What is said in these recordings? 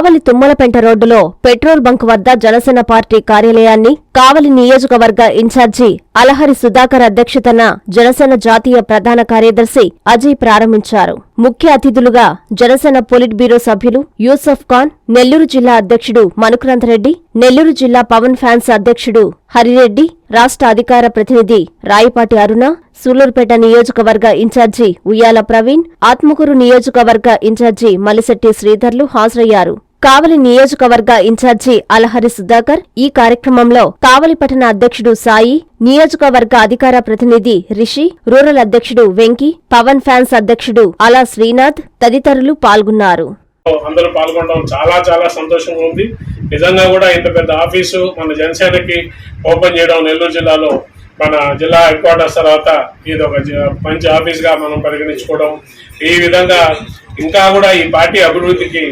కావలి తుమ్మలపెంట రోడ్డులో petrol bunk వద్ద Janasena party కార్యాలయాన్ని కావలి నియోజకవర్గ ఇన్ఛార్జి అలహరి సుధాకర్ అధ్యక్షతన జనసేన జాతీయ ప్రధాన కార్యదర్శి అజయ్ ప్రారంభించారు. ముఖ్య అతిథులుగా జనసేన పొలిట్ బ్యూరో సభ్యులు యూసఫ్ ఖాన్ నెల్లూరు జిల్లా అధ్యక్షుడు మనుక్రాంతరెడ్డి నెల్లూరు జిల్లా పవన్ ఫ్యాన్స్ అధ్యక్షుడు హరిరెడ్డి రాష్ట్ర అధికార ప్రతినిధి రాయపాటి అరుణ సూలూరుపేట నియోజకవర్గ ఇన్ఛార్జి ఉయ్యాల ప్రవీణ్ ఆత్మకూరు నియోజకవర్గ ఇన్ఛార్జి మలిశెట్టి శ్రీధర్లు హాజరయ్యారు. కావలి నియోజకవర్గ ఇన్ఛార్జి అలహరి సుధాకర్ ఈ కార్యక్రమంలో కావలి పట్టణ అధ్యక్షుడు సాయి నియోజకవర్గ అధికార ప్రతినిధి రిషి రూరల్ అధ్యక్షుడు వెంకి పవన్ ఫ్యాన్స్ అధ్యక్షుడు అలా శ్రీనాథ్ తదితరులు పాల్గొన్నారు. అందరూ పాల్గొనడం చాలా చాలా సంతోషంగా ఉంది. నిజంగా కూడా ఇంత పెద్ద ఆఫీసు మన జనసేనకి ఓపెన్ చేయడం నెల్లూరు జిల్లాలో మన జిల్లా హెడ్ క్వార్టర్స్ తర్వాత ఇది ఒక మంచి ఆఫీస్గా మనం పరిగణించుకోవడం. ఈ విధంగా ఇంకా కూడా ఈ పార్టీ అభివృద్ధికి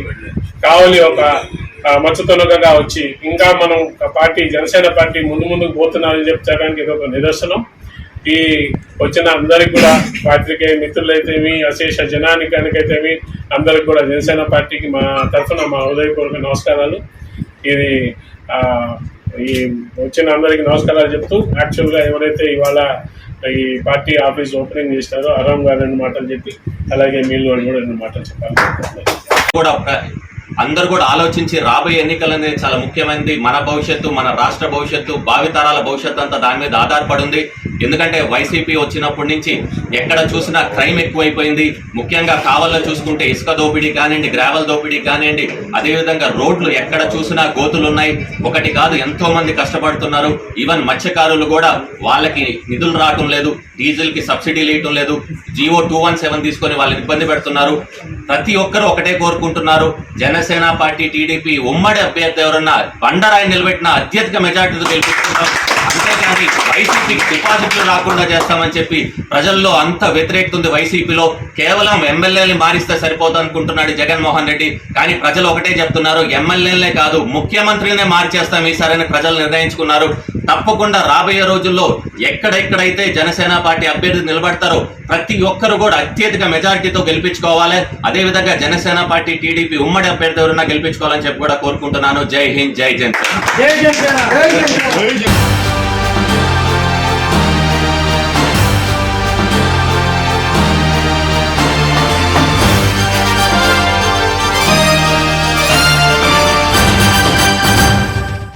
కావలి ఒక ఆ, వచ్చి ఇంకా మనం ఒక పార్టీ జనసేన పార్టీ ముందు ముందుకు పోతున్నారని చెప్పడానికి ఇది ఒక నిదర్శనం. ఈ వచ్చిన అందరికి కూడా పాత్రికేయ మిత్రులైతేమి అశేష జనానికానికైతేమి అందరికి కూడా జనసేన పార్టీకి మా తరఫున మా ఉదయపూర్వక నమస్కారాలు. ఇది ఈ వచ్చిన అందరికి నమస్కారాలు చెప్తూ యాక్చువల్గా ఎవరైతే ఇవాళ ఈ పార్టీ ఆఫీస్ ఓపెనింగ్ చేసినారో అరామ్ గారు రెండు మాటలు చెప్పి అలాగే మీళ్ళు వాళ్ళు కూడా రెండు మాటలు చెప్పాలి కూడా అందరూ కూడా ఆలోచించి రాబోయే ఎన్నికలు అనేది చాలా ముఖ్యమైనది. మన భవిష్యత్తు మన రాష్ట్ర భవిష్యత్తు భావితరాల భవిష్యత్తు అంతా దాని మీద ఆధారపడి ఉంది. ఎందుకంటే వైసీపీ వచ్చినప్పటి నుంచి ఎక్కడ చూసినా క్రైమ్ ఎక్కువైపోయింది. ముఖ్యంగా కావాలో చూసుకుంటే ఇసుక దోపిడీ కానివ్వండి గ్రావెల్ దోపిడీ కానివ్వండి అదేవిధంగా రోడ్లు ఎక్కడ చూసినా గోతులు ఉన్నాయి ఒకటి కాదు ఎంతో మంది కష్టపడుతున్నారు. ఈవెన్ మత్స్యకారులు కూడా వాళ్ళకి నిధులు రావటం లేదు డీజిల్కి సబ్సిడీలు ఇవ్వటం లేదు. జియో టూ వన్ సెవెన్ తీసుకొని వాళ్ళని ఇబ్బంది పెడుతున్నారు. ప్రతి ఒక్కరు ఒకటే కోరుకుంటున్నారు. జనసేన పార్టీ టీడీపీ ఉమ్మడి అభ్యర్థి ఎవరన్నా బండరాయి నిలబెట్టిన అత్యధిక మెజార్టీతో గెలిపించుకుంటాం. అంతేకాని వైసీపీకి డిపాజిట్లు రాకుండా చేస్తామని చెప్పి ప్రజల్లో అంత వ్యతిరేకత ఉంది వైసీపీలో. కేవలం ఎమ్మెల్యేని మారిస్తే సరిపోదు అనుకుంటున్నాడు జగన్మోహన్ రెడ్డి. కానీ ప్రజలు ఒకటే చెప్తున్నారు ఎమ్మెల్యేలే కాదు ముఖ్యమంత్రినే మార్చేస్తాం ఈసారని ప్రజలు నిర్ణయించుకున్నారు. తప్పకుండా రాబోయే రోజుల్లో ఎక్కడెక్కడైతే జనసేన పార్టీ అభ్యర్థి నిలబడతారో ప్రతి ఒక్కరు కూడా అత్యధిక మెజారిటీతో గెలిపించుకోవాలి. అదేవిధంగా జనసేన పార్టీ టీడీపీ ఉమ్మడి అభ్యర్థి ఎవరన్నా గెలిపించుకోవాలని చెప్పి కూడా కోరుకుంటున్నాను. జై హింద్ జై జనసేన. జై జనసేన.